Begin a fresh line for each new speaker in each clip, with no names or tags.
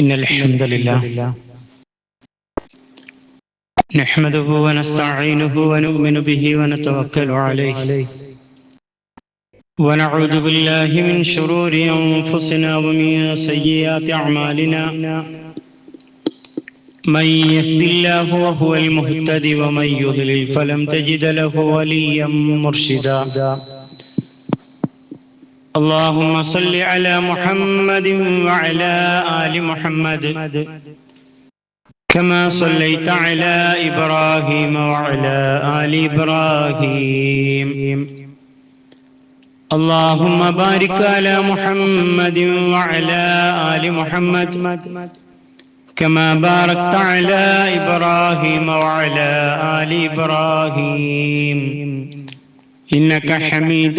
إن الحمد لله. نحمده ونستعينه ونؤمن به ونتوكل عليه. ونعوذ بالله من شرور أنفسنا ومن سيئات أعمالنا. من يهد الله وهو المهتدي ومن يضلل فلم تجد له وليا مرشدا. اللهم صل على محمد وعلى آل محمد. كما صليت على إبراهيم وعلى آل إبراهيم. اللهم بارك على محمد وعلى آل محمد. كما باركت على إبراهيم وعلى آل إبراهيم. إنك حميد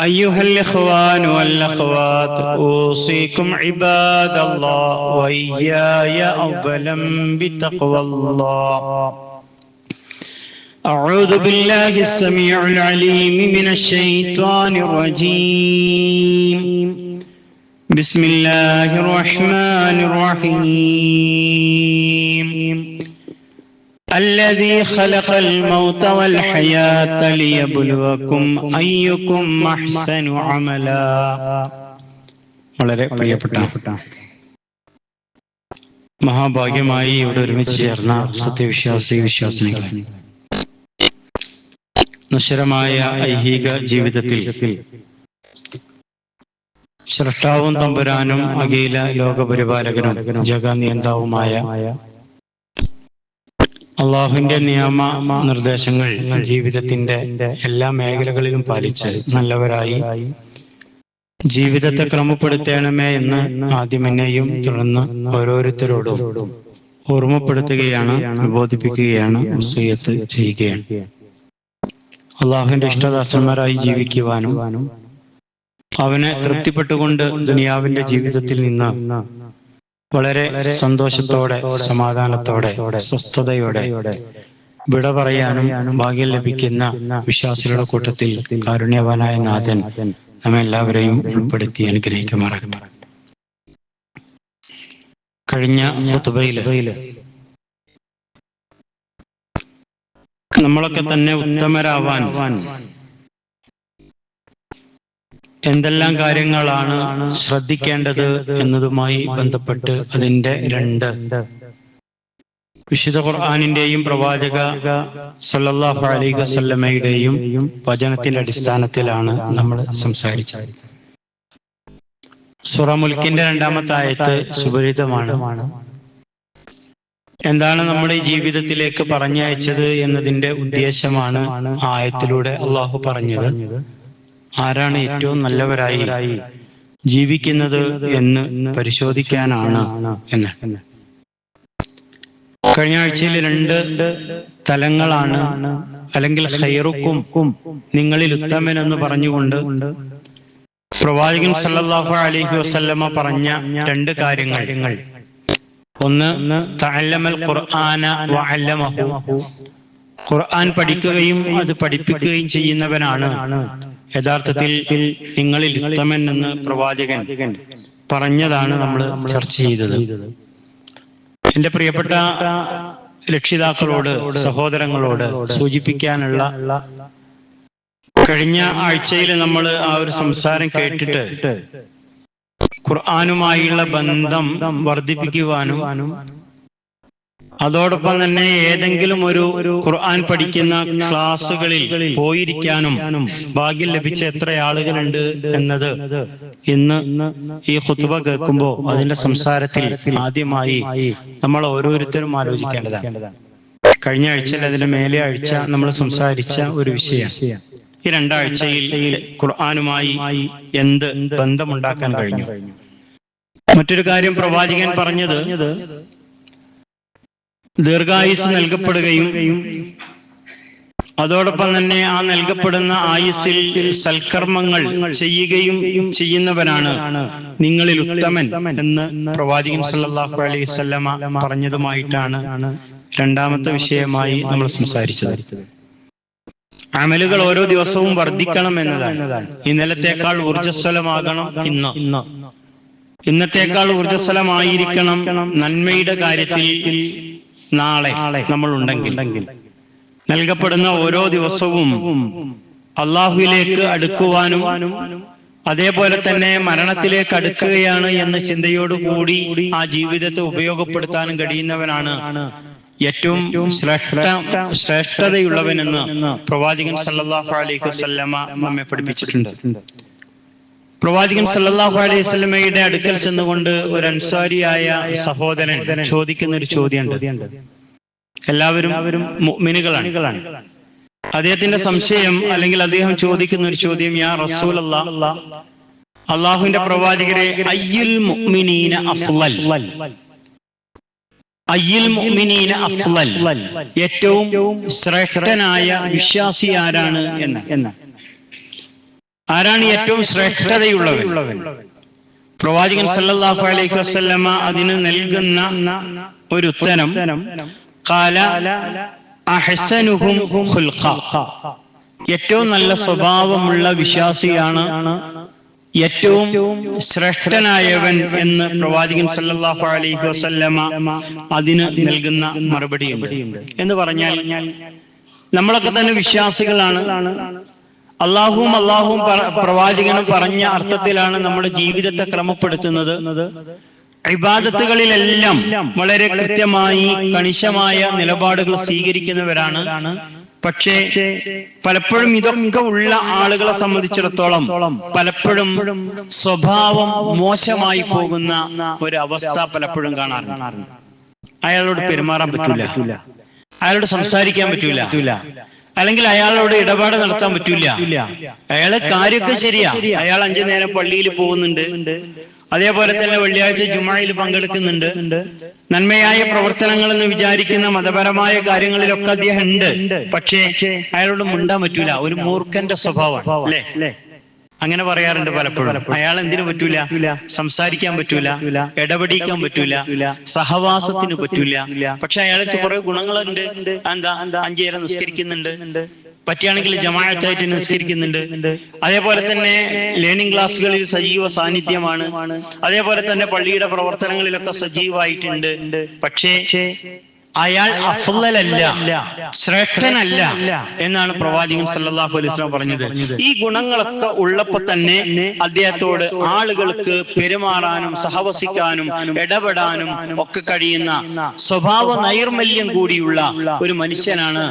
أيها الإخوان والأخوات أوصيكم عباد الله وإياي أولا بتقوى الله. أعوذ بالله السميع العليم من الشيطان الرجيم. بسم الله الرحمن الرحيم. الذي خلق الموت والحياة ليبلوكم أيكم أحسن عملا വളരെ പ്രിയപ്പെട്ട മഹാഭാഗ്യമായി ഇവിടെ ഒരുമിച്ച് ചേർന്ന സത്യവിശ്വാസി വിശ്വാസിനികളെ നശ്വരമായ ഐഹിക ജീവിതത്തിൽ സൃഷ്ടാവും തമ്പുരാനും അഖില ലോകപരിപാലകനും ജഗനിയന്താവുമായ അള്ളാഹുവിന്റെ നിയമ നിർദ്ദേശങ്ങൾ ജീവിതത്തിന്റെ എല്ലാ മേഖലകളിലും പാലിച്ച് നല്ലവരായി ജീവിതത്തെ ക്രമപ്പെടുത്തേണമേ എന്ന് ആദ്യം എന്നെയും തുടർന്ന് ഓരോരുത്തരോടും ഓർമ്മപ്പെടുത്തുകയാണ് ബോധിപ്പിക്കുകയാണ് വസീയത്ത് ചെയ്യുകയാണ്. അള്ളാഹുവിന്റെ ഇഷ്ടദാസന്മാരായി ജീവിക്കുവാനും അവനെ തൃപ്തിപ്പെട്ടുകൊണ്ട് ദുനിയാവിന്റെ ജീവിതത്തിൽ നിന്ന് വളരെ സന്തോഷത്തോടെ സമാധാനത്തോടെ സ്വസ്ഥതയോടെ വിട പറയാനും ഭാഗ്യം ലഭിക്കുന്ന വിശ്വാസികളുടെ കൂട്ടത്തിൽ കാരുണ്യവാനായ നാഥൻ നമ്മെ എല്ലാവരെയും ഉൾപ്പെടുത്തി അനുഗ്രഹിക്കുമാറാകട്ടെ. കഴിഞ്ഞ നമ്മളൊക്കെ തന്നെ ഉത്തമരാവാൻ എന്തെല്ലാം കാര്യങ്ങളാണ് ശ്രദ്ധിക്കേണ്ടത് എന്നതുമായി ബന്ധപ്പെട്ട് അതിന്റെ രണ്ട്. വിശുദ്ധ ഖുർആാനിന്റെയും പ്രവാചക സല്ലാഹു അലൈഹി വസല്ലമയുടെയും വചനത്തിന്റെ അടിസ്ഥാനത്തിലാണ് നമ്മൾ സംസാരിച്ചത്. സുറ മുൽക്കിന്റെ രണ്ടാമത്തെ ആയത്ത് സുപരിതമാണ് എന്താണ് നമ്മുടെ ജീവിതത്തിലേക്ക് പറഞ്ഞയച്ചത് എന്നതിന്റെ ഉദ്ദേശമാണ് ആയത്തിലൂടെ അള്ളാഹു പറഞ്ഞത്. ആരാണ് ഏറ്റവും നല്ലവരായി ജീവിക്കുന്നത് എന്ന് പരിശോധിക്കാനാണ് എന്ന്. കഴിഞ്ഞ ആഴ്ചയിൽ രണ്ട് തലങ്ങളാണ് അല്ലെങ്കിൽ ഹൈറുക്കും നിങ്ങളിൽ ഉത്തമൻ എന്ന് പറഞ്ഞുകൊണ്ട് പ്രവാചകൻ സല്ലല്ലാഹു അലൈഹി വസല്ലമ പറഞ്ഞ രണ്ട് കാര്യങ്ങൾ. ഒന്ന് തഅല്ലമൽ ഖുർആന വഅല്ലമഹു. ഖുർആൻ പഠിക്കുകയും അത് പഠിപ്പിക്കുകയും ചെയ്യുന്നവനാണ്. യഥാർത്ഥത്തിൽ നിങ്ങളിൽ ഉത്തമൻ എന്ന് പ്രവാചകൻ പറഞ്ഞതാണ് നമ്മൾ ചർച്ച ചെയ്തത്. എന്റെ പ്രിയപ്പെട്ട രക്ഷിതാക്കളോട് സഹോദരങ്ങളോട് സൂചിപ്പിക്കാനുള്ള കഴിഞ്ഞ ആഴ്ചയിൽ നമ്മൾ ആ ഒരു സംസാരം കേട്ടിട്ട് ഖുർആാനുമായുള്ള ബന്ധം വർദ്ധിപ്പിക്കുവാനും അതോടൊപ്പം തന്നെ ഏതെങ്കിലും ഒരു ഖുർആൻ പഠിക്കുന്ന ക്ലാസ്സുകളിൽ പോയിരിക്കാനും ഭാഗ്യം ലഭിച്ച എത്ര ആളുകളുണ്ട് എന്നത് ഇന്ന് ഈ ഹുത്തുബ കേൾക്കുമ്പോൾ അതിന്റെ സംസാരത്തിൽ ആദ്യമായി നമ്മൾ ഓരോരുത്തരും ആലോചിക്കേണ്ടതാണ്. കഴിഞ്ഞ ആഴ്ചയിൽ അതിന്റെ മേലെ ആഴ്ച നമ്മൾ സംസാരിച്ച ഒരു വിഷയം. ഈ രണ്ടാഴ്ചയിൽ ഖുർആാനുമായി എന്ത് ബന്ധമുണ്ടാക്കാൻ കഴിഞ്ഞു? മറ്റൊരു കാര്യം പ്രവാചകൻ പറഞ്ഞത് ദീർഘായുസ് നൽകപ്പെടുകയും അതോടൊപ്പം തന്നെ ആ നൽകപ്പെടുന്ന ആയുസ്സിൽ സൽക്കർമ്മങ്ങൾ ചെയ്യുകയും ചെയ്യുന്നവനാണ് നിങ്ങളിൽ ഉത്തമൻ എന്ന് പ്രവാചകൻ സല്ലല്ലാഹു അലൈഹി വസല്ലമ പറഞ്ഞതുമായിട്ടാണ് രണ്ടാമത്തെ വിഷയമായി നമ്മൾ സംസാരിച്ചത്. അമലുകൾ ഓരോ ദിവസവും വർദ്ധിക്കണം എന്നതാണ്. ഇന്നലത്തേക്കാൾ ഊർജസ്വലമാകണം ഇന്ന്. ഇന്നത്തേക്കാൾ ഊർജസ്വലമായിരിക്കണം നന്മയുടെ കാര്യത്തിൽ നാളെ നമ്മൾ ഉണ്ടെങ്കിൽ നൽകപ്പെടുന്ന ഓരോ ദിവസവും അള്ളാഹുവിലേക്ക് അടുക്കുവാനും അതേപോലെ തന്നെ മരണത്തിലേക്ക് അടുക്കുകയാണ് എന്ന ചിന്തയോടുകൂടി ആ ജീവിതത്തെ ഉപയോഗപ്പെടുത്താനും കഴിയുന്നവനാണ് ഏറ്റവും ശ്രേഷ്ഠ ശ്രേഷ്ഠതയുള്ളവനെന്ന് പ്രവാചകൻ സല്ലല്ലാഹു അലൈഹി വസല്ലമ നമ്മെ പഠിപ്പിച്ചിട്ടുണ്ട്. പ്രവാചകൻ സല്ലല്ലാഹു അലൈഹി വസല്ലമയുടെ അടുക്കൽ ചെന്നുകൊണ്ട് ഒരു അൻസാരിയായ സഹോദരൻ ചോദിക്കുന്ന ഒരു ചോദ്യമുണ്ട്. എല്ലാവരും മുഅ്മിനുകളാണ്. അദ്ദേഹത്തിന്റെ സംശയം അല്ലെങ്കിൽ അദ്ദേഹം ചോദിക്കുന്ന ഒരു ചോദ്യം യാ റസൂൽ അള്ളാഹുവിന്റെ പ്രവാചകരെ അയ്യുൽ മുഅ്മിനീന അഫ്ളൽ അയ്യുൽ മുഅ്മിനീന അഫ്ളൽ ഏറ്റവും ശ്രേഷ്ഠനായ വിശ്വാസി ആരാണ് എന്ന്. ആരാണ് ഏറ്റവും ശ്രേഷ്ഠതയുള്ളവൻ? പ്രവാചകൻ സല്ലല്ലാഹു അലൈഹി വസല്ലമ അതിന് നൽകുന്ന ഒരു ഉത്തരം കാല ഖുൽഖ. ഏറ്റവും നല്ല സ്വഭാവമുള്ള വിശ്വാസിയാണ് ഏറ്റവും ശ്രേഷ്ഠനായവൻ എന്ന് പ്രവാചകൻ സല്ലല്ലാഹു അലൈഹി വസല്ലമ അതിന് നൽകുന്ന മറുപടിയുണ്ട്. എന്ന് പറഞ്ഞാൽ നമ്മളൊക്കെ തന്നെ വിശ്വാസികളാണ്. അള്ളാഹുവും അള്ളാഹുവും പ്രവാചകനും പറഞ്ഞ അർത്ഥത്തിലാണ് നമ്മുടെ ജീവിതത്തെ ക്രമപ്പെടുത്തുന്നത്. ഇബാദത്തുകളിലെല്ലാം വളരെ കൃത്യമായി കണിശമായ നിലപാടുകൾ സ്വീകരിക്കുന്നവരാണ്. പക്ഷേ പലപ്പോഴും ഇതൊക്കെ ഉള്ള ആളുകളെ സംബന്ധിച്ചിടത്തോളം പലപ്പോഴും സ്വഭാവം മോശമായി പോകുന്ന ഒരു അവസ്ഥ പലപ്പോഴും കാണാറുണ്ട്. അയാളോട് പെരുമാറാൻ പറ്റില്ല അയാളോട് സംസാരിക്കാൻ പറ്റൂല. അല്ലെങ്കിൽ അയാളോട് ഇടപാട് നടത്താൻ പറ്റൂല. അയാൾ കാര്യമൊക്കെ ശരിയാ. അയാൾ അഞ്ചു നേരം പള്ളിയിൽ പോകുന്നുണ്ട്. അതേപോലെ തന്നെ വെള്ളിയാഴ്ച ജുമായിൽ പങ്കെടുക്കുന്നുണ്ട്. നന്മയായ പ്രവർത്തനങ്ങൾ എന്ന് വിചാരിക്കുന്ന മതപരമായ കാര്യങ്ങളിലൊക്കെ അദ്ദേഹം ഉണ്ട്. പക്ഷേ അയാളോട് മിണ്ടാൻ പറ്റൂല. ഒരു മൂർഖന്റെ സ്വഭാവമാണ്. അല്ലേ? അങ്ങനെ പറയാറുണ്ട് പലപ്പോഴും. അയാൾ എന്തിനു പറ്റൂല? സംസാരിക്കാൻ പറ്റൂല? ഇടപെടിക്കാൻ പറ്റൂല? സഹവാസത്തിന് പറ്റൂല? പക്ഷെ അയാൾക്ക് കുറെ ഗുണങ്ങളുണ്ട്. എന്താ? അഞ്ചേരം നിസ്കരിക്കുന്നുണ്ട്. പറ്റുകയാണെങ്കിൽ ജമാഅത്തായിട്ട് നിസ്കരിക്കുന്നുണ്ട്. അതേപോലെ തന്നെ ലേണിംഗ് ക്ലാസ്സുകളിൽ സജീവ സാന്നിധ്യമാണ്. അതേപോലെ തന്നെ പള്ളിയുടെ പ്രവർത്തനങ്ങളിലൊക്കെ സജീവമായിട്ടുണ്ട് പക്ഷേ അയാൾ അഫ്ലല്ല ശ്രേഷ്ഠനല്ല എന്നാണ് പ്രവാചകൻ സല്ലല്ലാഹു അലൈഹി വസല്ലം പറഞ്ഞത്. ഈ ഗുണങ്ങളൊക്കെ ഉള്ളപ്പോൾ തന്നെ അദ്ദേഹത്തോട് ആളുകൾക്ക് പെരുമാറാനും സഹവസിക്കാനും ഇടപെടാനും ഒക്കെ കഴിയുന്ന സ്വഭാവ നൈർമല്യം കൂടിയുള്ള ഒരു മനുഷ്യനാണ്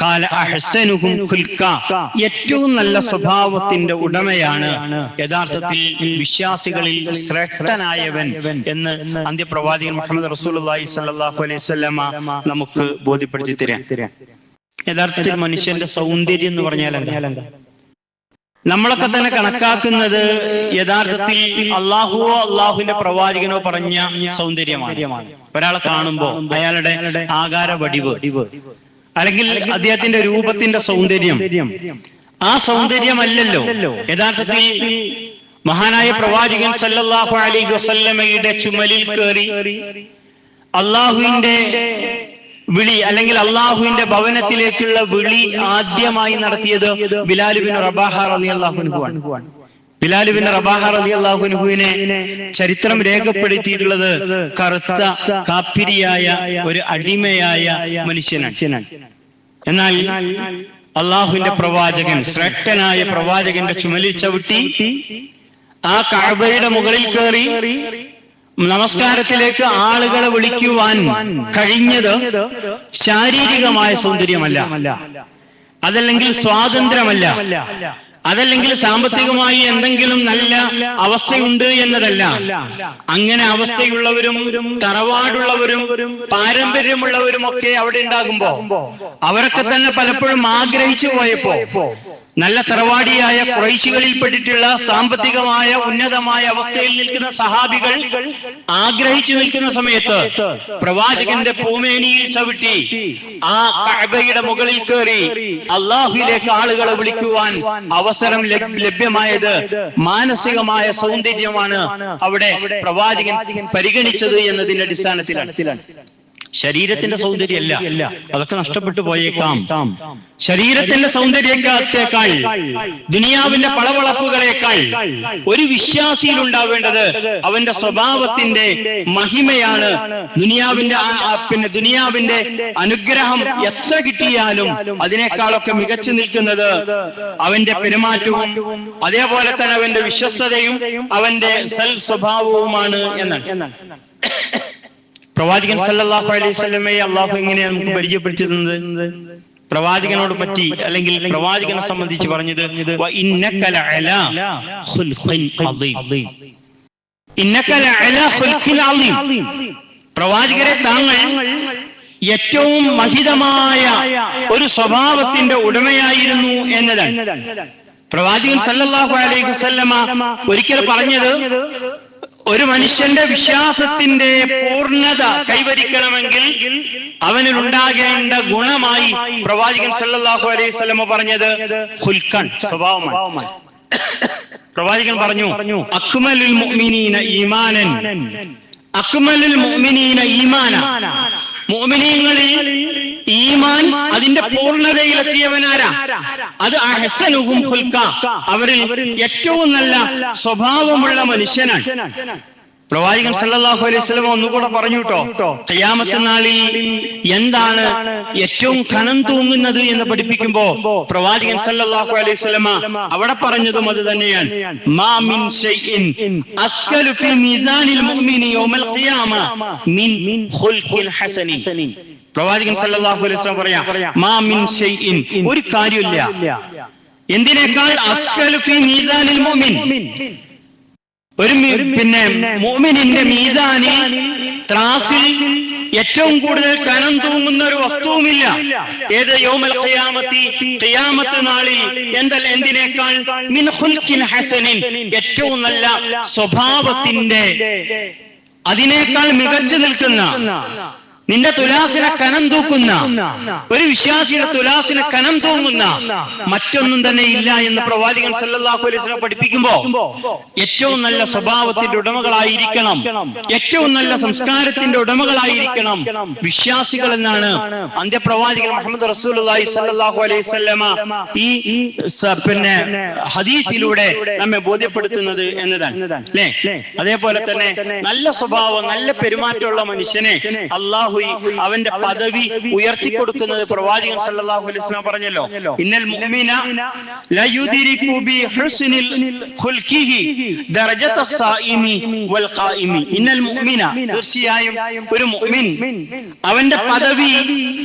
കാല അഹ്സനുഹും ഖുൽക്ക ഏറ്റവും നല്ല സ്വഭാവത്തിന്റെ ഉടമയാണ് യഥാർത്ഥത്തിൽ വിശ്വാസികളിൽ ശ്രേഷ്ഠനായവൻ എന്ന് അന്ത്യപ്രവാചകൻ മുഹമ്മദ് റസൂലുള്ളാഹി സ്വല്ലല്ലാഹു അലൈഹി നമുക്ക് ബോധ്യപ്പെടുത്തി തരാം യഥാർത്ഥത്തിൽ മനുഷ്യന്റെ സൗന്ദര്യം എന്ന് പറഞ്ഞാൽ എന്താ നമ്മളൊക്കെ തന്നെ കണക്കാക്കുന്നത് യഥാർത്ഥത്തിൽ അള്ളാഹുവോ അള്ളാഹുവിന്റെ പ്രവാചകനോ പറഞ്ഞ സൗന്ദര്യമാണ്. ഒരാളെ കാണുമ്പോ അയാളുടെ ആകാര വടിവ് അല്ലെങ്കിൽ അദ്ദേഹത്തിന്റെ രൂപത്തിന്റെ സൗന്ദര്യം. ആ സൗന്ദര്യമല്ലല്ലോ. യഥാർത്ഥത്തിൽ മഹാനായ പ്രവാചകൻ സല്ലല്ലാഹു അലൈഹി വസല്ലമയുടെ ചുമലിൽ കയറി അള്ളാഹുവിന്റെ വിളി അല്ലെങ്കിൽ അള്ളാഹുവിന്റെ ഭവനത്തിലേക്കുള്ള വിളി ആദ്യമായി നടത്തിയത് ബിലാലുബിൻ റബാഹ റളിയല്ലാഹുവിനുമാണ് ബിലാലുബിൻ റബാഹ റളിയല്ലാഹുവിനെ ചരിത്രം രേഖപ്പെടുത്തിയിട്ടുള്ളത് കറുത്ത കാപ്പിരിയായ ഒരു അടിമയായ മനുഷ്യനാണ്. എന്നാൽ അള്ളാഹുവിന്റെ പ്രവാചകൻ ശ്രേഷ്ഠനായ പ്രവാചകന്റെ ചുമലിൽ ചവിട്ടി ആ കഅബയുടെ മുകളിൽ കയറി നമസ്കാരത്തിലേക്ക് ആളുകളെ വിളിക്കുവാൻ കഴിഞ്ഞത് ശാരീരികമായ സൗന്ദര്യമല്ല. അതല്ലെങ്കിൽ സ്വാതന്ത്ര്യമല്ല. അതല്ലെങ്കിൽ സാമ്പത്തികമായി എന്തെങ്കിലും നല്ല അവസ്ഥയുണ്ട് എന്നതല്ല. അങ്ങനെ അവസ്ഥയുള്ളവരും തറവാടുള്ളവരും പാരമ്പര്യമുള്ളവരും ഒക്കെ അവിടെ ഉണ്ടാകുമ്പോ അവരൊക്കെ തന്നെ പലപ്പോഴും ആഗ്രഹിച്ചു പോയപ്പോ നല്ല തറവാടിയായ കുറൈശികളിൽപ്പെട്ടിട്ടുള്ള സാമ്പത്തികമായ ഉന്നതമായ അവസ്ഥയിൽ നിൽക്കുന്ന സഹാബികൾ ആഗ്രഹിച്ചു നിൽക്കുന്ന സമയത്ത് പ്രവാചകന്റെ പൂമേനിയിൽ ചവിട്ടി ആ കഅബയുടെ മുകളിൽ കയറി അള്ളാഹുലേക്ക് ആളുകളെ വിളിക്കുവാൻ അവസരം ലഭ്- ലഭ്യമായത് മാനസികമായ സൗന്ദര്യമാണ് അവിടെ പ്രവാചകൻ പരിഗണിച്ചത് എന്നതിന്റെ അടിസ്ഥാനത്തിലാണ്. ശരീരത്തിന്റെ സൗന്ദര്യമല്ല. അതൊക്കെ നഷ്ടപ്പെട്ടു പോയേക്കാം. ശരീരത്തിന്റെ സൗന്ദര്യത്തേക്കാൾ ദുനിയാവിന്റെ പളവളപ്പുകളേക്കാൾ ഒരു വിശ്വാസിയിൽ ഉണ്ടാവേണ്ടത് അവന്റെ സ്വഭാവത്തിന്റെ മഹിമയാണ് ദുനിയാവിന്റെ പിന്നെ ദുനിയാവിന്റെ അനുഗ്രഹം എത്ര കിട്ടിയാലും അതിനേക്കാളൊക്കെ മികച്ചു നിൽക്കുന്നത് അവന്റെ പെരുമാറ്റവും അതേപോലെ തന്നെ അവന്റെ വിശ്വസ്തതയും അവന്റെ സൽ സ്വഭാവവുമാണ് എന്നാണ്. പ്രവാചകൻ സല്ലാഹു അലൈഹി വസല്ലമയെ അള്ളാഹു എങ്ങനെയാണ് നമുക്ക് പരിചയപ്പെടുത്തി തന്നത് പ്രവാചകനോട് പറ്റി അല്ലെങ്കിൽ പ്രവാചകനെ സംബന്ധിച്ച് പറഞ്ഞത്. പ്രവാചകരെ താങ്കൾ ഏറ്റവും മഹിതമായ ഒരു സ്വഭാവത്തിന്റെ ഉടമയായിരുന്നു എന്നതാണ്. പ്രവാചകൻ സല്ലാഹു അലൈഹി വസല്ലമ ഒരിക്കൽ പറഞ്ഞത് ഒരു മനുഷ്യന്റെ വിശ്വാസത്തിന്റെ പൂർണത കൈവരിക്കണമെങ്കിൽ അവനിൽ ഉണ്ടാകേണ്ട ഗുണമായി പ്രവാചകൻ സല്ലാഹു അലൈഹി സ്വലമ പറഞ്ഞത് ഹുൽക്കൺ സ്വഭാവമാണ്. പ്രവാചകൻ പറഞ്ഞു അക്മലുൽ മുഅ്മിനീന ഈമാനൻ അക്മലുൽ മുഅ്മിനീന ഈമാന. മുഅ്മിനീങ്ങളിൽ ഈമാൻ അതിന്റെ പൂർണതയിലെത്തിയവനാരാ? അത് അഹസനുകും അവരിൽ ഏറ്റവും നല്ല സ്വഭാവമുള്ള മനുഷ്യനാണ്. പ്രവാചകൻ സല്ലല്ലാഹു അലൈഹി വസല്ലം ഒന്നുകൂടെ പറഞ്ഞു കേട്ടോ. നാളിൽ എന്താണ് ഏറ്റവും കനം തൂങ്ങുന്നത് എന്ന് പഠിപ്പിക്കുമ്പോ പ്രവാചകൻ സല്ലല്ലാഹു അലൈഹി വസല്ലമ അവിടെ പറഞ്ഞതും അത് തന്നെയാണ്. പ്രവാചകൻ സല്ലല്ലാഹു അലൈഹി വസല്ലം പറയാ മാ മിൻ ഷൈഇൻ ഒരു കാര്യമില്ല എന്തിനേക്കാൾ അസ്കലു ഫി മീസാനിൽ മുഅ്മിൻ? ഒരു പിന്നെ മോമിനിന്റെ മീസാനിൽ ത്രാസിൽ ഏറ്റവും കൂടുതൽ കനം തൂങ്ങുന്ന ഒരു വസ്തുവുമില്ല. ഏത് യോമൽ ഖിയാമത്തി? ഖിയാമത്ത്? നാളിൽ എന്തല്ല എന്തിനേക്കാൾ മിൻ ഖുൽഖിൻ ഹസനിൻ? ഏറ്റവും നല്ല സ്വഭാവത്തിന്റെ അതിനേക്കാൾ മികച്ചു നിൽക്കുന്ന നിന്റെ തുലാസിനെ കനം തൂക്കുന്ന ഒരു വിശ്വാസിയുടെ തുലാസിനെ കനം തൂങ്ങുന്ന മറ്റൊന്നും തന്നെ ഇല്ല എന്ന് പ്രവാചകൻ വസല്ലം പഠിപ്പിക്കുമ്പോ ഏറ്റവും നല്ല സ്വഭാവത്തിന്റെ ഉടമകളായിരിക്കണം. ഏറ്റവും നല്ല സംസ്കാരത്തിന്റെ ഉടമകളായിരിക്കണം. വിശ്വാസികൾ എന്നാണ് അന്ത്യപ്രവാചകൻ മുഹമ്മദ് റസൂലുള്ളാഹി സല്ലാഹു അലൈഹി ഈ പിന്നെ ഹദീസിലൂടെ നമ്മെ ബോധ്യപ്പെടുത്തുന്നത് എന്നതാണ്. അല്ലേ അതേപോലെ തന്നെ നല്ല സ്വഭാവം നല്ല പെരുമാറ്റമുള്ള മനുഷ്യനെ അള്ളാഹു അവന്റെ പദവി ഉയർത്തി കൊടുക്കുന്നത് പ്രവാചകൻ സല്ലല്ലാഹു അലൈഹി വസല്ലം പറഞ്ഞല്ലോ. ഇന്നൽ മുഅ്മിന ലാ യുദിരികു ബി ഹുസ്നിൽ ഖുൽഖിഹി ദർജത സായിമി വൽ ഖായിമി ഇന്നൽ മുഅ്മിന തീർച്ചയായും ഒരു മുഅ്മിൻ. അവന്റെ പദവി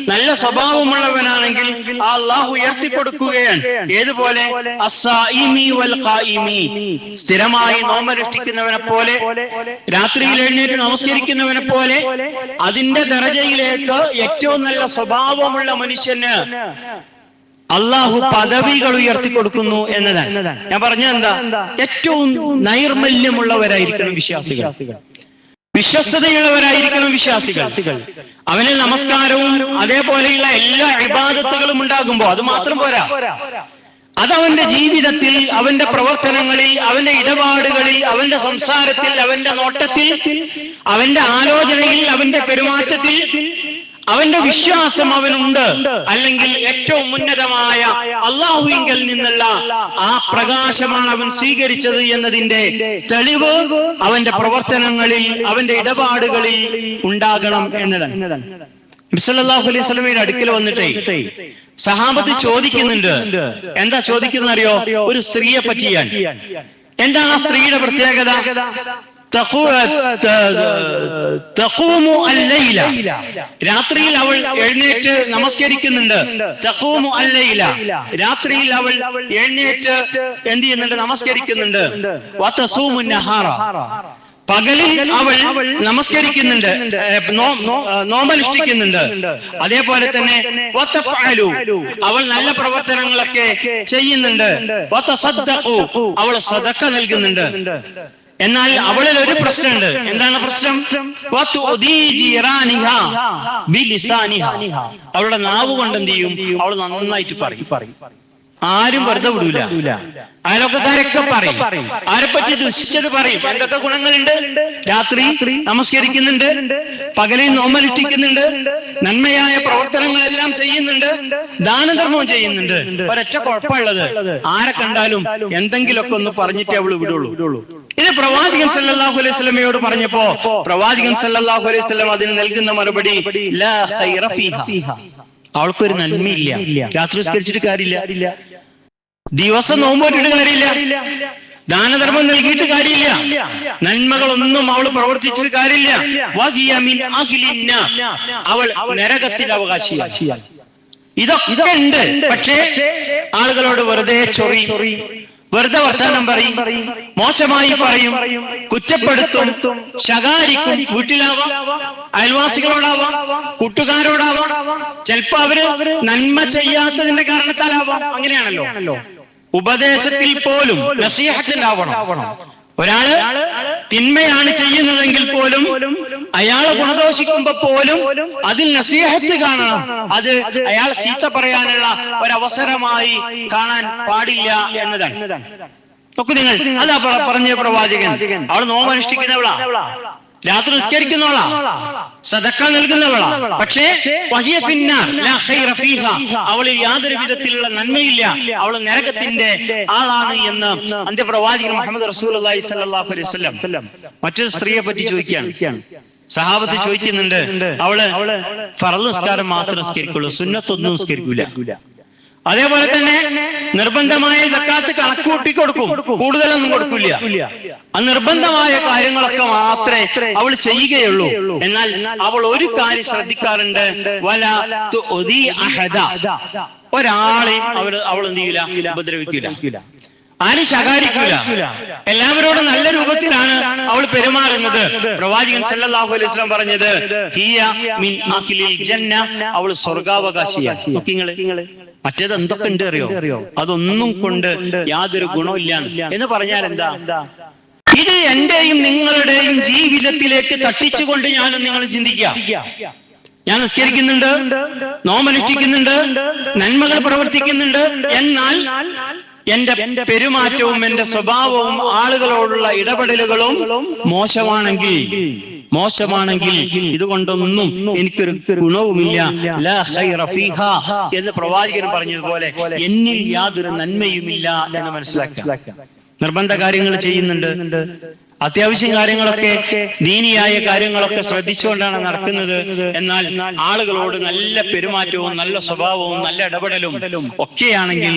നല്ല സ്വഭാവമുള്ളവനാണെങ്കിൽ ആ അള്ളാഹു ഉയർത്തിക്കൊടുക്കുകയാണ്. ഏതുപോലെ? അസായിമി വൽ ഖായിമി സ്ഥിരമായി നോമനുഷ്ഠിക്കുന്നവനെ പോലെ രാത്രിയിൽ എഴുന്നേറ്റ് നമസ്കരിക്കുന്നവനെ പോലെ അതിന്റെ ദറജയിലേക്ക് ഏറ്റവും നല്ല സ്വഭാവമുള്ള മനുഷ്യന് അള്ളാഹു പദവികൾ ഉയർത്തി കൊടുക്കുന്നു എന്നതാണ്. ഞാൻ പറഞ്ഞ എന്താ? ഏറ്റവും നൈർമല്യമുള്ളവരായിരിക്കണം വിശ്വാസികൾ. വിശ്വസ്തതയുള്ളവരായിരിക്കണം വിശ്വാസികൾ. അവനിൽ നമസ്കാരവും അതേപോലെയുള്ള എല്ലാ ഇബാദത്തുകളും ഉണ്ടാകുമ്പോ അത് മാത്രം പോരാ. അത് അവന്റെ ജീവിതത്തിൽ അവന്റെ പ്രവർത്തനങ്ങളിൽ അവന്റെ ഇടപാടുകളിൽ അവന്റെ സംസാരത്തിൽ അവന്റെ നോട്ടത്തിൽ അവന്റെ ആലോചനയിൽ അവന്റെ പെരുമാറ്റത്തിൽ അവന്റെ വിശ്വാസം അവനുണ്ട്. അല്ലെങ്കിൽ ഏറ്റവും ഉന്നതമായ അള്ളാഹുവിങ്കിൽ നിന്നുള്ള ആ പ്രകാശമാണ് അവൻ സ്വീകരിച്ചത് എന്നതിന്റെ തെളിവ് അവന്റെ പ്രവർത്തനങ്ങളിൽ അവന്റെ ഇടപാടുകളിൽ ഉണ്ടാകണം എന്നതാണ്. മിസല്ലാഹു അലൈഹി സ്വലമയുടെ അടുക്കൽ വന്നിട്ടേ സഹാബത്ത് ചോദിക്കുന്നുണ്ട്. എന്താ ചോദിക്കുന്ന അറിയോ? ഒരു സ്ത്രീയെ പറ്റിയാൻ. എന്താണ് ആ സ്ത്രീയുടെ പ്രത്യേകത. രാത്രിയിൽ അവൾ എഴുന്നേറ്റ് നമസ്കരിക്കുന്നുണ്ട്. തഖൂമു. രാത്രിയിൽ അവൾ എഴുന്നേറ്റ് എന്ത് ചെയ്യുന്നുണ്ട്? നമസ്കരിക്കുന്നുണ്ട്. വത്തസൂമു നഹാറ. പകലിൽ അവൾ നമസ്കരിക്കുന്നുണ്ട് ഏ, നോ- നോ- ഏ, നോമ്പനുഷ്ഠിക്കുന്നുണ്ട് അതേപോലെ തന്നെ അവൾ നല്ല പ്രവർത്തനങ്ങളൊക്കെ ചെയ്യുന്നുണ്ട്. അവൾ സദക്ക നൽകുന്നുണ്ട്. എന്നാൽ അവളിൽ ഒരു പ്രശ്നമുണ്ട്. എന്താണ് പ്രശ്നം? അവളുടെ നാവ് കൊണ്ട് എന്ത് ചെയ്യും? അവൾ നന്നായിട്ട് പറയും പറയും. ആരും വെറുതെ വിടൂല. അയലൊക്കക്കാരൊക്കെ പറയും. ആരെപ്പറ്റി ദുഷിച്ചത് പറയും. എന്തൊക്കെ ഗുണങ്ങളുണ്ട്? രാത്രി നമസ്കരിക്കുന്നുണ്ട്. പകലിൽ നോമനുഷ്ഠിക്കുന്നുണ്ട് നന്മയായ പ്രവർത്തനങ്ങളെല്ലാം ചെയ്യുന്നുണ്ട്. ദാനധർമ്മവും ചെയ്യുന്നുണ്ട്. ഒരൊറ്റ കുഴപ്പമുള്ളത്. ആരെ കണ്ടാലും എന്തെങ്കിലുമൊക്കെ ഒന്ന് പറഞ്ഞിട്ടേ അവൾ വിടുള്ളൂ. ഇത് പ്രവാചകൻ സല്ലാഹു അലൈഹി സ്വലമയോട് പറഞ്ഞപ്പോ പ്രവാചകൻ സല്ലാഹു അലൈഹി സ്വലം അതിന് നൽകുന്ന മറുപടി. അവൾക്കൊരു നന്മയില്ല. രാത്രി സ്കരിച്ചിട്ട് കാര്യമില്ല. ദിവസം നോമ്പോട്ടിട്ട് കാര്യമില്ല. ദാനധർമ്മം നൽകിയിട്ട് കാര്യമില്ല. നന്മകളൊന്നും അവൾ പ്രവർത്തിച്ചിട്ട് കാര്യമില്ല. അവൾ നരകത്തിന്റെ അവകാശിയാണ്. ഇതൊക്കെ ഉണ്ട്. പക്ഷേ ആളുകളോട് വെറുതെ ചൊറി. വെറുതെ വർത്തമാനം പറയും. മോശമായി പറയും. കുറ്റപ്പെടുത്തും. ശകാരിക്കും. വീട്ടിലാവാം. അയൽവാസികളോടാവാം. കൂട്ടുകാരോടാവാം. ചിലപ്പോ അവർ നന്മ ചെയ്യാത്തതിന്റെ കാരണത്താലാവാം. അങ്ങനെയാണല്ലോ. ഉപദേശത്തിൽ പോലും നസീഹത്തിനാവണം ഒരാൾ തിന്മയാണ് ചെയ്യുന്നതെങ്കിൽ പോലും അയാളെ ഗുണദോഷിക്കുമ്പോ പോലും അതിൽ നസീഹത്ത് കാണണം. അത് അയാളെ ചീത്ത പറയാനുള്ള ഒരവസരമായി കാണാൻ പാടില്ല എന്നതാണ്. നോക്കു നിങ്ങൾ. അതാ പറഞ്ഞ പ്രവാചകൻ. അവൾ നോമനുഷ്ഠിക്കുന്നവളാ രാത്രി നിസ്കരിക്കുന്നവളാ. സദക്ക നൽകുന്നവളാ. പക്ഷേ. അവളിൽ യാതൊരു വിധത്തിലുള്ള നന്മയില്ല. അവൾ നരകത്തിന്റെ ആളാണ് എന്ന് അന്ത്യപ്രവാചകൻ മുഹമ്മദ് സല്ലാഹു അലൈഹി മറ്റൊരു സ്ത്രീയെ പറ്റി ചോദിക്കുകയാണ്. സഹാബത്ത് ചോദിക്കുന്നുണ്ട്. അവൾ ഫറൽ നിസ്കാരം മാത്രം നിസ്കരിക്കുള്ളൂ സുന്നത്തൊന്നും നിസ്കരിക്കൂല. അതേപോലെ തന്നെ നിർബന്ധമായ സക്കാത്ത് കണക്കൂട്ടി കൊടുക്കും കൂടുതലൊന്നും കൊടുക്കില്ല. ആ നിർബന്ധമായ കാര്യങ്ങളൊക്കെ മാത്രമേ അവൾ ചെയ്യുകയുള്ളൂ. എന്നാൽ അവൾ ഒരു കാര്യം ശ്രദ്ധിക്കാറുണ്ട്. വല അഹദ. ഒരാളെയും അവൾ അവൾ എന്ത് ചെയ്യൂല? ഉപദ്രവിക്കൂല. ആരും ശകാരിക്കൂല. എല്ലാവരോടും നല്ല രൂപത്തിലാണ് അവൾ പെരുമാറുന്നത്. പ്രവാചകൻ സല്ലല്ലാഹു അലൈഹി വസല്ലം പറഞ്ഞത് ഹിയ മിൻ അഖിലിൽ ജന്ന. അവൾ സ്വർഗാവകാശിയാണ്. മറ്റേത് എന്തൊക്കെ ഉണ്ട് അറിയോ അതൊന്നും കൊണ്ട് യാതൊരു ഗുണമില്ല എന്ന് പറഞ്ഞാൽ എന്താ? ഇത് എന്റെയും നിങ്ങളുടെയും ജീവിതത്തിലേക്ക് തട്ടിച്ചുകൊണ്ട് ഞാനും നിങ്ങൾ ചിന്തിക്കുക ഞാൻ നിസ്കരിക്കുന്നുണ്ട് നോമനുഷ്ഠിക്കുന്നുണ്ട് നന്മകൾ പ്രവർത്തിക്കുന്നുണ്ട്. എന്നാൽ എന്റെ പെരുമാറ്റവും എന്റെ സ്വഭാവവും ആളുകളോടുള്ള ഇടപെടലുകളും മോശമാണെങ്കിൽ മോശമാണെങ്കിൽ ഇതുകൊണ്ടൊന്നും എനിക്കൊരു ഗുണവുമില്ല. എന്ന് പ്രവാചകൻ പറഞ്ഞതുപോലെ എന്നിൽ യാതൊരു നന്മയുമില്ല എന്ന് മനസ്സിലാക്കുക നിർബന്ധ കാര്യങ്ങൾ ചെയ്യുന്നുണ്ട്. അത്യാവശ്യം കാര്യങ്ങളൊക്കെ ദീനിയായ കാര്യങ്ങളൊക്കെ ശ്രദ്ധിച്ചുകൊണ്ടാണ് നടക്കുന്നത്. എന്നാൽ ആളുകളോട് നല്ല പെരുമാറ്റവും നല്ല സ്വഭാവവും നല്ല ഇടപെടലും ഒക്കെയാണെങ്കിൽ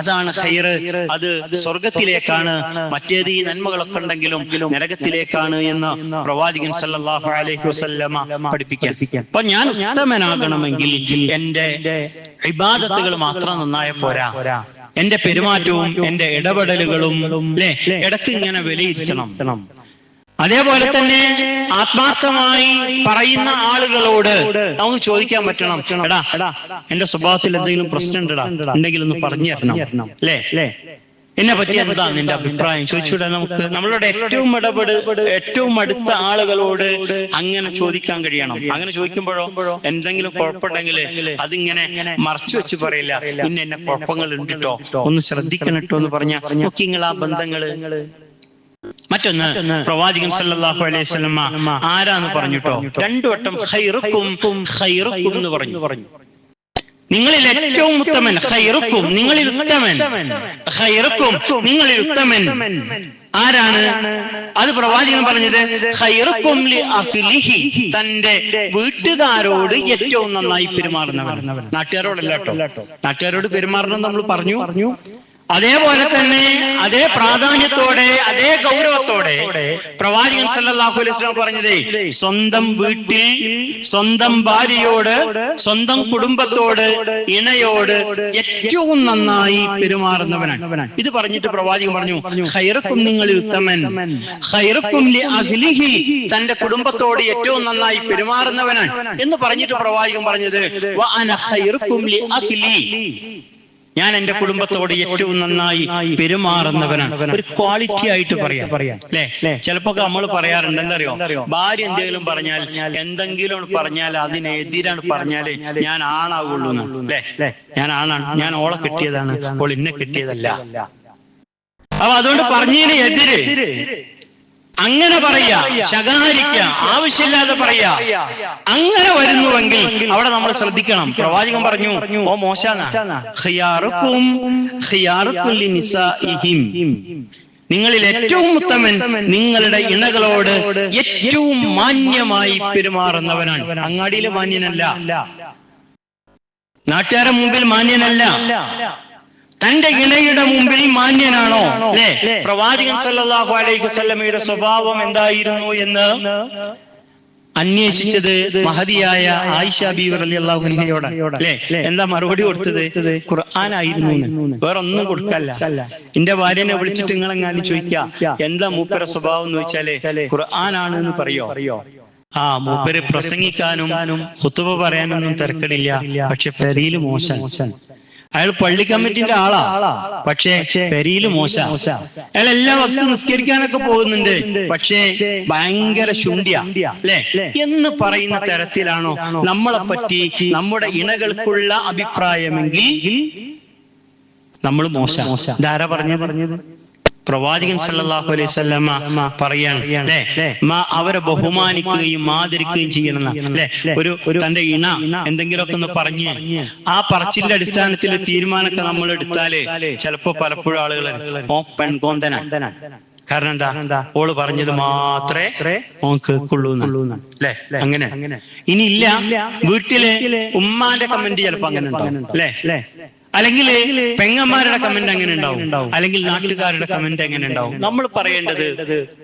അതാണ് ഹൈറ് അത് സ്വർഗത്തിലേക്കാണ് മറ്റേത് ഈ നന്മകളൊക്കെ ഉണ്ടെങ്കിലും നരകത്തിലേക്കാണ് എന്ന് പ്രവാചകൻ സല്ലാഹു അലൈഹി വസല്ലമ പഠിപ്പിക്കാൻ. അപ്പൊ ഞാൻ ഉത്തമനാകണമെങ്കിൽ എന്റെ ഇബാദത്തുകൾ മാത്രം നന്നായ പോരാ. എന്റെ പെരുമാറ്റവും എന്റെ ഇടപെടലുകളും അല്ലെ ഇടയ്ക്ക് ഇങ്ങനെ വിലയിരുത്തണം. അതേപോലെ തന്നെ ആത്മാർത്ഥമായി പറയുന്ന ആളുകളോട് നമുക്ക് ചോദിക്കാൻ പറ്റണം. എടാ എന്റെ സ്വഭാവത്തിൽ എന്തെങ്കിലും പ്രശ്നം ഉണ്ടടാ ഉണ്ടെങ്കിൽ ഒന്ന് പറഞ്ഞു തരണം അല്ലേ എന്നെ പറ്റി എന്താ നിന്റെ അഭിപ്രായം? ചോദിച്ചൂടെ നമുക്ക് നമ്മളോട് ഏറ്റവും ഇടപെട് ഏറ്റവും അടുത്ത ആളുകളോട് അങ്ങനെ ചോദിക്കാൻ കഴിയണം. അങ്ങനെ ചോദിക്കുമ്പോഴോ എന്തെങ്കിലും കുഴപ്പമുണ്ടെങ്കിൽ അതിങ്ങനെ മറച്ചു വെച്ച് പറയില്ല. പിന്നെ എന്നെ കുഴപ്പങ്ങൾ ഉണ്ട് കേട്ടോ ഒന്ന് ശ്രദ്ധിക്കണം കേട്ടോ എന്ന് പറഞ്ഞ നോക്കി നിങ്ങൾ ആ ബന്ധങ്ങൾ. മറ്റൊന്ന് പ്രവാചകൻ സല്ലല്ലാഹു അലൈഹി വസല്ലമ ആരാന്ന് പറഞ്ഞു പറഞ്ഞിട്ടോ? രണ്ടു വട്ടം ഖൈറുക്കും ഖൈറുക്കും എന്ന് പറഞ്ഞു. പറഞ്ഞു. നിങ്ങളിൽ ഏറ്റവും ഉത്തമൻ ഖൈറുക്കും നിങ്ങളിൽ ഉത്തമൻ ഖൈറുക്കും നിങ്ങളിൽ ഉത്തമൻ. ആരാണ്? അത് പ്രവാചകൻ പറഞ്ഞത് അഹ്ലിഹി തന്റെ വീട്ടുകാരോട് ഏറ്റവും നന്നായി പെരുമാറുന്നവർ നാട്ടുകാരോടല്ല കേട്ടോ. നാട്ടുകാരോട് പെരുമാറണം നമ്മൾ പറഞ്ഞു. അതേപോലെ തന്നെ അതേ പ്രാധാന്യത്തോടെ അതേ ഗൗരവത്തോടെ പ്രവാചകൻ സല്ലാഹു അലൈഹി പറഞ്ഞത് സ്വന്തം വീട്ടിൽ സ്വന്തം ഭാര്യയോട് സ്വന്തം കുടുംബത്തോട് ഇണയോട് ഏറ്റവും നന്നായി പെരുമാറുന്നവനാണ്. ഇത് പറഞ്ഞിട്ട് പ്രവാചകൻ പറഞ്ഞു ഹൈറക്കും നിങ്ങൾ ഉത്തമൻ. ഹൈറക്കും അഖിലിഹി. തന്റെ കുടുംബത്തോട് ഏറ്റവും നന്നായി പെരുമാറുന്നവനാണ്. എന്ന് പറഞ്ഞിട്ട് പ്രവാചകൻ പറഞ്ഞത് ഞാൻ എന്റെ കുടുംബത്തോട് ഏറ്റവും നന്നായി പെരുമാറുന്നവനാണ്. ഒരു ക്വാളിറ്റി ആയിട്ട് പറയാം. അല്ലേ? ചിലപ്പോ നമ്മൾ പറയാറുണ്ട്. എന്തറിയോ ഭാര്യ എന്തെങ്കിലും പറഞ്ഞാൽ എന്തെങ്കിലും പറഞ്ഞാൽ അതിനെതിരാണ് പറഞ്ഞാൽ ഞാൻ ആണാവുള്ളൂ അല്ലേ? ഞാൻ ആണാണ് ഞാൻ ഓളെ കിട്ടിയതാണ്. അപ്പോൾ ഇന്നെ കിട്ടിയതല്ല. അപ്പൊ അതുകൊണ്ട് പറഞ്ഞതിന് എതിര്. അങ്ങനെ പറയാ ശകാരിക്ക ആവശ്യമില്ലാതെ പറയാ. അങ്ങനെ വരുന്നുവെങ്കിൽ അവിടെ നമ്മൾ ശ്രദ്ധിക്കണം. പ്രവാചകൻ പറഞ്ഞു ഓ മോശാന ഖിയാറുക്കും ഖിയാറുക്കും ലിനിസാഇഹിം. നിങ്ങളിൽ ഏറ്റവും ഉത്തമൻ നിങ്ങളുടെ ഇണകളോട് ഏറ്റവും മാന്യമായി പെരുമാറുന്നവനാണ്. അങ്ങാടിയിലെ മാന്യനല്ല. നാട്ടുകാരുടെ മുമ്പിൽ മാന്യനല്ല. തന്റെ ഇണയുടെ മുമ്പിൽ മാന്യനാണോ? അല്ലേ? പ്രവാചകൻ സല്ലാഹു അലൈഹി വസല്ലമയുടെ സ്വഭാവം എന്തായിരുന്നു എന്ന് അന്വേഷിച്ചത് മഹതിയായ ആയിഷ ബീവർ അലി അൻഹയോട് അല്ലേ? എന്താ മറുപടി കൊടുത്തത്? ഖുർആാനായിരുന്നു. വേറെ ഒന്നും കൊടുക്കല്ല. എന്റെ ഭാര്യനെ വിളിച്ചിട്ട് നിങ്ങളെങ്ങാനും ചോദിക്കുക എന്താ മൂപ്പര സ്വഭാവം എന്ന് വെച്ചാൽ ഖുർആനാണ് എന്ന് പറയോ? ആ മൂപ്പര് പ്രസംഗിക്കാനും ഹുത്തുബ പറയാനൊന്നും തിരക്കടില്ല. പക്ഷെ പെരിയിൽ മോശം. അയാൾ പള്ളി കമ്മിറ്റിന്റെ ആളാ. പക്ഷേ പെരിയിൽ മോശ. അയാൾ എല്ലാ വക്തും നിസ്കരിക്കാനൊക്കെ പോകുന്നുണ്ട്. പക്ഷേ ഭയങ്കര ശുണ്ഠ്യ അല്ലെ? എന്ന് പറയുന്ന തരത്തിലാണോ നമ്മളെ പറ്റി നമ്മുടെ ഇണകൾക്കുള്ള അഭിപ്രായമെങ്കിൽ നമ്മൾ മോശ. ധാര പറഞ്ഞു പറഞ്ഞത്? പ്രവാചകൻ സല്ലല്ലാഹു അലൈഹി വസല്ലമ പറയാണ് അല്ലേ? അവരെ ബഹുമാനിക്കുകയും ആദരിക്കുകയും ചെയ്യണം അല്ലെ? ഒരു തന്റെ ഇണ എന്തെങ്കിലുമൊക്കെ ഒന്ന് പറഞ്ഞ് ആ പറച്ചിന്റെ അടിസ്ഥാനത്തിൽ തീരുമാനമൊക്കെ നമ്മൾ എടുത്താൽ ചിലപ്പോ പലപ്പോഴും ആളുകൾ ഓപ്പൺ കോന്തന. കാരണം എന്താ? ഓൾ പറഞ്ഞത് മാത്രമേ കേൾക്കുള്ളൂ അല്ലെ? അങ്ങനെ. ഇനി ഇല്ല വീട്ടിലെ ഉമ്മാന്റെ കമന്റ് ചിലപ്പോ അങ്ങനെ ഉണ്ടാവും അല്ലെ? അല്ലെങ്കിൽ പെങ്ങന്മാരുടെ കമന്റ് അങ്ങനെ ഉണ്ടാവും അല്ലെങ്കിൽ നാട്ടുകാരുടെ കമന്റ് എങ്ങനെ ഉണ്ടാവും നമ്മൾ പറയേണ്ടത്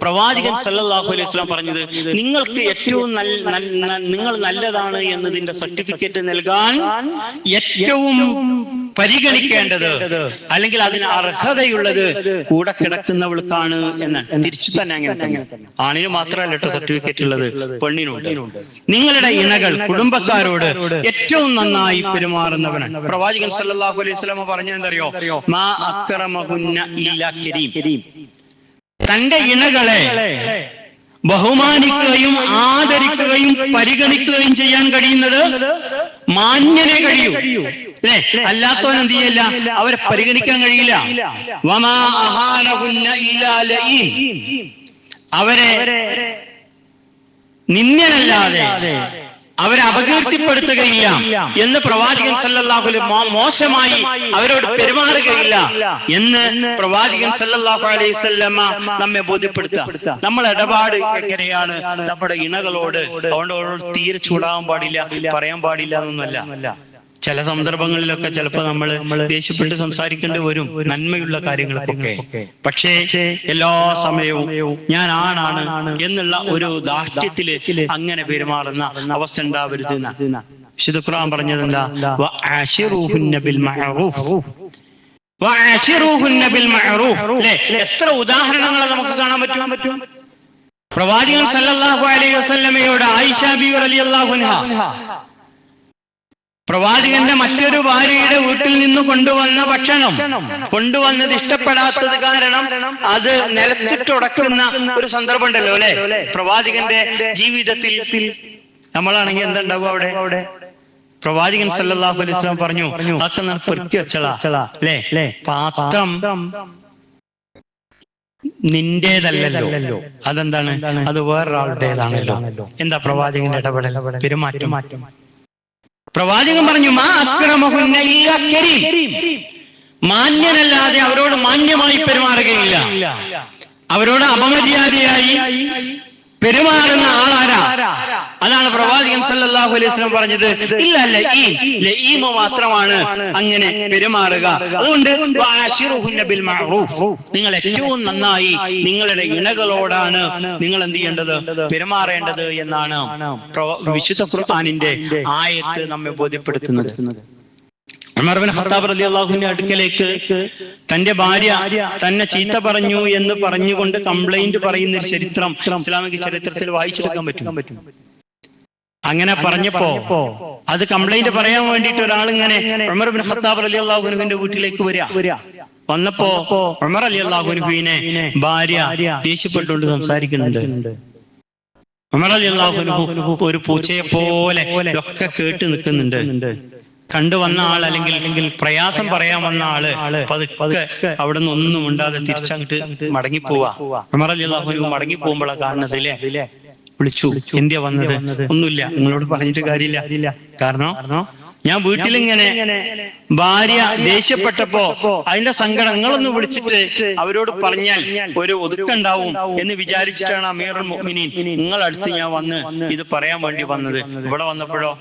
പ്രവാചകൻ സല്ലല്ലാഹു അലൈഹി വസല്ലം പറഞ്ഞത് നിങ്ങൾക്ക് ഏറ്റവും നിങ്ങൾ നല്ലതാണ് എന്നതിന്റെ സർട്ടിഫിക്കറ്റ് നൽകാൻ ഏറ്റവും പരിഗണിക്കേണ്ടത്. അല്ലെങ്കിൽ അതിന് അർഹതയുള്ളത് കൂടെ കിടക്കുന്നവൾക്കാണ് എന്നാണ് തിരിച്ചു തന്നെ അങ്ങനെ തന്നെ. ആണിന് മാത്രമല്ല കേട്ടോ സർട്ടിഫിക്കറ്റ് ഉള്ളത്. പെണ്ണിനുണ്ട്. നിങ്ങളുടെ ഇണകൾ കുടുംബക്കാരോട് ഏറ്റവും നന്നായി പെരുമാറുന്നവനാണ്. പ്രവാചകൻ സല്ലല്ലാഹു അലൈഹി പറഞ്ഞെന്തറിയോ മാ അക്രമഹുന്ന ഇല്ലാ കരീം. തന്റെ ഇണകളെ ബഹുമാനിക്കുകയും ആദരിക്കുകയും പരിഗണിക്കുകയും ചെയ്യാൻ കഴിയുന്നത് മാന്യനെ കഴിയൂ. അല്ലേ? അല്ലാത്തവൻ എന്ത് ചെയ്യല്ല? അവരെ പരിഗണിക്കാൻ കഴിയില്ല. അവരെ നിന്ദനല്ലാതെ അവരെ അപകീർത്തിപ്പെടുത്തുകയില്ല എന്ന് പ്രവാചകൻ സല്ലല്ലാഹു അലൈഹി മോ- മോശമായി അവരോട് പെരുമാറുകയില്ല എന്ന് പ്രവാചകൻ സല്ലല്ലാഹു അലൈഹി നമ്മെ ബോധ്യപ്പെടുത്തുക. നമ്മൾ ഇടപാട് എങ്ങനെയാണ്? നമ്മുടെ ഇണകളോട് അതുകൊണ്ട് തീരെ ചൂടാവാൻ പാടില്ല പറയാൻ പാടില്ല എന്നൊന്നുമല്ല. ചില സന്ദർഭങ്ങളിലൊക്കെ ചിലപ്പോൾ നമ്മൾ ദേഷ്യപ്പെട്ട് സംസാരിക്കേണ്ടി വരും നന്മയുള്ള കാര്യങ്ങൾക്കൊക്കെ പക്ഷേ എല്ലാ സമയവും ഞാൻ ആണാണ് എന്നുള്ള ഒരു ദാഷ്ട്യത്തിൽ അങ്ങനെ പെരുമാറുന്ന അവസ്ഥ ഉണ്ടാവരുത്. വിശുദ്ധ ഖുർആൻ പറഞ്ഞത് എന്താ എത്ര ഉദാഹരണങ്ങൾ നമുക്ക് കാണാൻ പറ്റും? പ്രവാചകൻ സല്ലല്ലാഹു അലൈഹി വസല്ലമയോട് ആയിഷ അലി റളിയല്ലാഹു അൻഹ. പ്രവാചകന്റെ മറ്റൊരു ഭാര്യയുടെ വീട്ടിൽ നിന്ന് കൊണ്ടുവന്ന ഭക്ഷണം. കൊണ്ടുവന്നത് ഇഷ്ടപ്പെടാത്തത് കാരണം അത് നിലത്തിട്ടുടക്കുന്ന ഒരു സന്ദർഭം ഉണ്ടല്ലോ അല്ലെ? പ്രവാചകന്റെ ജീവിതത്തിൽ നമ്മളാണെങ്കിൽ എന്തുണ്ടാവും അവിടെ? പ്രവാചകൻ സല്ലാഹു അലൈഹി വസല്ലം പറഞ്ഞു അതൊക്കെ ഞാൻ പെറുക്കി വെച്ചളാ പാത്രം നിന്റേതല്ലല്ലോ. അതെന്താണ്? അത് വേറൊരാളുടേതാണല്ലോ. എന്താ പ്രവാചകന്റെ ഇടപെടൽ? പെരുമാറ്റം. പ്രവാചകൻ പറഞ്ഞു മാ മാന്യനല്ലാതെ അവരോട് മാന്യമായി പെരുമാറുകയില്ല. അവരോട് അപമര്യാദയായി പെരുമാറുന്ന ആളാരാ? അതാണ് പ്രവാചകൻ സല്ലല്ലാഹു അലൈഹി വസല്ലം പറഞ്ഞത്. ഇല്ല ലഈം ലഈമ മാത്രമാണ് അങ്ങനെ പെരുമാറുക. അതുകൊണ്ട് നിങ്ങൾ ഏറ്റവും നന്നായി നിങ്ങളുടെ ഇണകളോടാണ് നിങ്ങൾ എന്ത് ചെയ്യേണ്ടത്? പെരുമാറേണ്ടത് എന്നാണ് വിശുദ്ധ ഖുർആനിന്റെ ആയത്ത് നമ്മെ ബോധ്യപ്പെടുത്തുന്നത്. റളിയല്ലാഹുവിന്റെ അടുക്കലേക്ക് തന്റെ ഭാര്യ തന്നെ ചീത്ത പറഞ്ഞു എന്ന് പറഞ്ഞുകൊണ്ട് കംപ്ലൈന്റ് പറയുന്ന ഒരു ചരിത്രം ഇസ്ലാമിക ചരിത്രത്തിൽ വായിച്ചെടുക്കാൻ പറ്റും. അങ്ങനെ പറഞ്ഞപ്പോ അത് കംപ്ലൈന്റ് പറയാൻ വേണ്ടിട്ട് ഒരാൾ ഇങ്ങനെ ഉമർ റളിയല്ലാഹുവിന്റെ വീട്ടിലേക്ക് വരിക. വന്നപ്പോ ഉമർ അലി അള്ളാഹുനുഹുവിനെ ഭാര്യ ദേഷ്യപ്പെട്ടുകൊണ്ട് സംസാരിക്കുന്നുണ്ട്. ഉമർ അലി അള്ളാഹുനുഹു ഒരു പൂച്ചയെ പോലെ ഒക്കെ കേട്ട് നിൽക്കുന്നുണ്ട്. കണ്ടു വന്ന ആൾ അല്ലെങ്കിൽ പ്രയാസം പറയാൻ വന്ന ആൾ പതുക്കെ അവിടെ നിന്ന് ഒന്നും ഉണ്ടാതെ തിരിച്ചങ്ങോട്ട് മടങ്ങിപ്പോവാ. ഉമർ അലി മടങ്ങി പോകുമ്പോഴാണ് കാണുന്നത് അല്ലേ വിളിച്ചു എന്തിയാ വന്നത്? ഒന്നുമില്ല നിങ്ങളോട് പറഞ്ഞിട്ട് കാര്യമില്ല. കാരണം ഞാൻ വീട്ടിലിങ്ങനെ ഭാര്യ ദേഷ്യപ്പെട്ടപ്പോ അതിന്റെ സങ്കടങ്ങളൊന്ന് വിളിച്ചിട്ട് അവരോട് പറഞ്ഞാൽ ഒരു ഒതുക്കുണ്ടാവും എന്ന് വിചാരിച്ചിട്ടാണ് അമീറുൽ മുഅ്മിനീൻ. നിങ്ങളടുത്ത് ഞാൻ വന്ന് ഇത് പറയാൻ വേണ്ടി വന്നത്. ഇവിടെ വന്നപ്പോഴോ?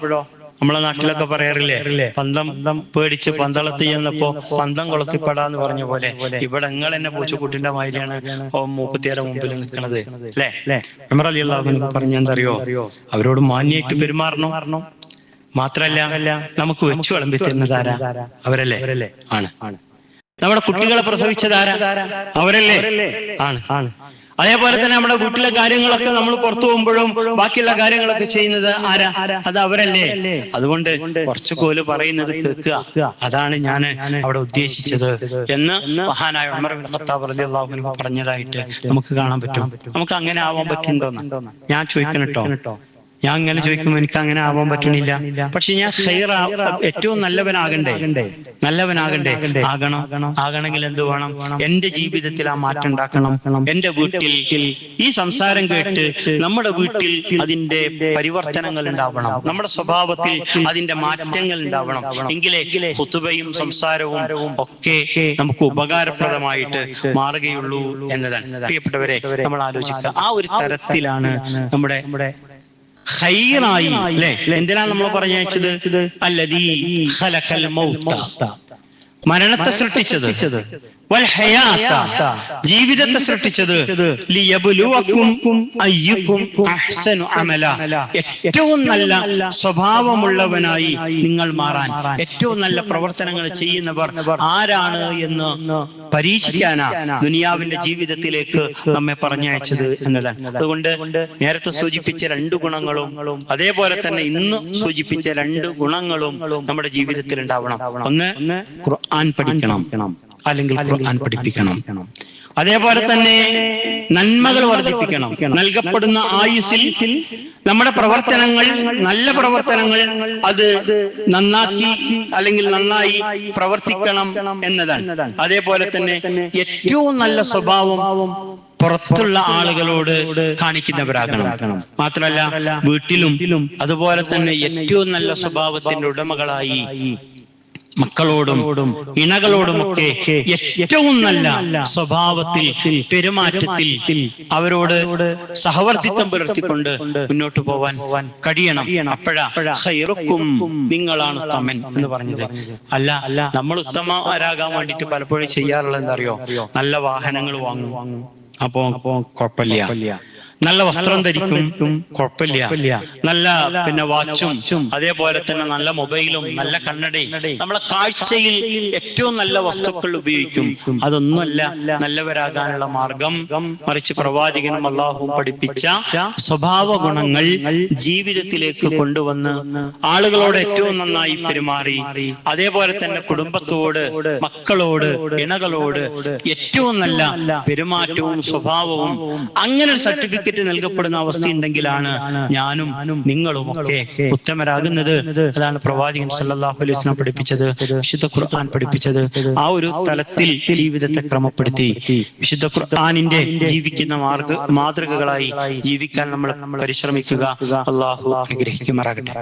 നമ്മളെ നാട്ടിലൊക്കെ പറയാറില്ലേ പന്തം പേടിച്ച് പന്തളത്ത് ചെന്നപ്പോ പന്തം കൊളത്തിപ്പെടാന്ന് പറഞ്ഞ പോലെ ഇവിടെ നിങ്ങൾ എന്നെ പൂച്ചക്കുട്ടിന്റെ മാതിരിയാണ് മൂപ്പത്തിയാരെ മുമ്പിൽ നിൽക്കുന്നത് അല്ലേ? ഉമർ അലി അള്ളാഹു പറഞ്ഞെന്തറിയോ അവരോട് മാന്യായിട്ട് പെരുമാറണം. മാത്രല്ല നമുക്ക് വെച്ചു വിളമ്പി തരുന്നതാരാ? അവരല്ലേ? ആണ്. നമ്മുടെ കുട്ടികളെ പ്രസവിച്ചതാരാ? അവരല്ലേ? ആണ്. ആണ്. അതേപോലെ തന്നെ നമ്മുടെ വീട്ടിലെ കാര്യങ്ങളൊക്കെ നമ്മൾ പുറത്തു പോകുമ്പോഴും ബാക്കിയുള്ള കാര്യങ്ങളൊക്കെ ചെയ്യുന്നത് ആരാ? അത് അവരല്ലേ. അതുകൊണ്ട് കുറച്ചു കോൽ പറയുന്നത് കേൾക്കുക. അതാണ് ഞാൻ അവിടെ ഉദ്ദേശിച്ചത് എന്ന് മഹാനായ ഉമർ ഖത്താബ് റളിയല്ലാഹു പറഞ്ഞതായിട്ട് നമുക്ക് കാണാൻ പറ്റും. നമുക്ക് അങ്ങനെ ആവാൻ പറ്റുന്നുണ്ടോന്ന്? ഞാൻ ചോദിക്കണം കേട്ടോ ഞാൻ അങ്ങനെ ചോദിക്കുമ്പോൾ എനിക്ക് അങ്ങനെ ആവാൻ പറ്റണില്ല പക്ഷെ ഞാൻ ഏറ്റവും നല്ലവനാകണ്ടേ? നല്ലവനാകണ്ടേ? ആകണം. ആകണമെങ്കിൽ എന്ത് വേണം എന്റെ ജീവിതത്തിൽ ആ മാറ്റം ഉണ്ടാക്കണം. എന്റെ വീട്ടിൽ ഈ സംസാരം കേട്ട് നമ്മുടെ വീട്ടിൽ അതിന്റെ പരിവർത്തനങ്ങൾ ഉണ്ടാവണം. നമ്മുടെ സ്വഭാവത്തിൽ അതിന്റെ മാറ്റങ്ങൾ ഉണ്ടാവണം. എങ്കിലേ കുത്തുബയും സംസാരവും ഒക്കെ നമുക്ക് ഉപകാരപ്രദമായിട്ട് മാറുകയുള്ളൂ എന്നതാണ്. പ്രിയപ്പെട്ടവരെ നമ്മൾ ആലോചിക്കുക. ആ ഒരു തരത്തിലാണ് നമ്മുടെ ഖൈറായി. അല്ലെ? എന്തിനാണ് നമ്മൾ പറഞ്ഞയച്ചത് അല്ലതീ ഖലഖൽ മൗത മരണത്തെ സൃഷ്ടിച്ചത്. ജീവിതത്തെ സൃഷ്ടിച്ചത് അമല. ഏറ്റവും നല്ല സ്വഭാവമുള്ളവനായി നിങ്ങൾ മാറാൻ. ഏറ്റവും നല്ല പ്രവർത്തനങ്ങൾ ചെയ്യുന്നവർ ആരാണ് എന്ന് പരീക്ഷിക്കാനാ ദുനിയാവിന്റെ ജീവിതത്തിലേക്ക് നമ്മെ പറഞ്ഞയച്ചത് എന്നതാണ്. അതുകൊണ്ട് നേരത്തെ സൂചിപ്പിച്ച രണ്ട് ഗുണങ്ങളും അതേപോലെ തന്നെ ഇന്ന് സൂചിപ്പിച്ച രണ്ട് ഗുണങ്ങളും നമ്മുടെ ജീവിതത്തിൽ ഉണ്ടാവണം ഒന്ന് ഖുർആൻ പഠിക്കണം. അല്ലെങ്കിൽ ഖുർആൻ പഠിപ്പിക്കണം. അതേപോലെ തന്നെ നന്മകൾ വർദ്ധിപ്പിക്കണം. നൽകപ്പെടുന്ന ആയുസിൽ നമ്മുടെ പ്രവർത്തനങ്ങൾ നല്ല പ്രവർത്തനങ്ങൾ അത് നന്നാക്കി അല്ലെങ്കിൽ നന്നായി പ്രവർത്തിക്കണം എന്നതാണ്. അതേപോലെ തന്നെ ഏറ്റവും നല്ല സ്വഭാവം പുറത്തുള്ള ആളുകളോട് കാണിക്കുന്നവരാകണം. മാത്രമല്ല വീട്ടിലും അതുപോലെ തന്നെ ഏറ്റവും നല്ല സ്വഭാവത്തിന്റെ ഉടമകളായി മക്കളോടും ഇണകളോടുമൊക്കെ ഏറ്റവും നല്ല സ്വഭാവത്തിൽ പെരുമാറ്റത്തിൽ അവരോട് സഹവർത്തിത്വം പുലർത്തിക്കൊണ്ട് മുന്നോട്ട് പോവാൻ കഴിയണം. അപ്പോഴാ നിങ്ങളാണ് ഉത്തമൻ എന്ന് പറഞ്ഞത്. അല്ല അല്ല നമ്മൾ ഉത്തമരാകാൻ വേണ്ടിട്ട് പലപ്പോഴും ചെയ്യാറുള്ളത് എന്താ അറിയോ? നല്ല വാഹനങ്ങൾ വാങ്ങും. അപ്പോ കുഴപ്പമില്ല. നല്ല വസ്ത്രം ധരിക്കും. കുഴപ്പമില്ല. നല്ല പിന്നെ വാച്ചും അതേപോലെ തന്നെ നല്ല മൊബൈലും നല്ല കണ്ണടയും. നമ്മളെ കാഴ്ചയിൽ ഏറ്റവും നല്ല വസ്തുക്കൾ ഉപയോഗിക്കും. അതൊന്നുമല്ല നല്ലവരാകാനുള്ള മാർഗം. മറിച്ച് പ്രവാചകനും അള്ളാഹുവും പഠിപ്പിച്ച സ്വഭാവ ഗുണങ്ങൾ ജീവിതത്തിലേക്ക് കൊണ്ടുവന്ന് ആളുകളോട് ഏറ്റവും നന്നായി പെരുമാറി. അതേപോലെ തന്നെ കുടുംബത്തോട് മക്കളോട് ഇണകളോട് ഏറ്റവും നല്ല പെരുമാറ്റവും സ്വഭാവവും അങ്ങനെ ഒരു സർട്ടിഫിക്കറ്റ് നൽകപ്പെടുന്ന അവസ്ഥ ഉണ്ടെങ്കിലാണ് ഞാനും നിങ്ങളും ഒക്കെ ഉത്തമരാകുന്നത്. അതാണ് പ്രവാചകൻ സല്ലല്ലാഹു അലൈഹി വസല്ലം പഠിപ്പിച്ചത് വിശുദ്ധ ഖുർആൻ പഠിപ്പിച്ചത്. ആ ഒരു തലത്തിൽ ജീവിതത്തെ ക്രമപ്പെടുത്തി. വിശുദ്ധ ഖുർആനിന്റെ ജീവിക്കുന്ന മാർഗ മാതൃകകളായി ജീവിക്കാൻ നമ്മൾ പരിശ്രമിക്കുക. അള്ളാഹു അനുഗ്രഹിക്കുമാറാകട്ടെ.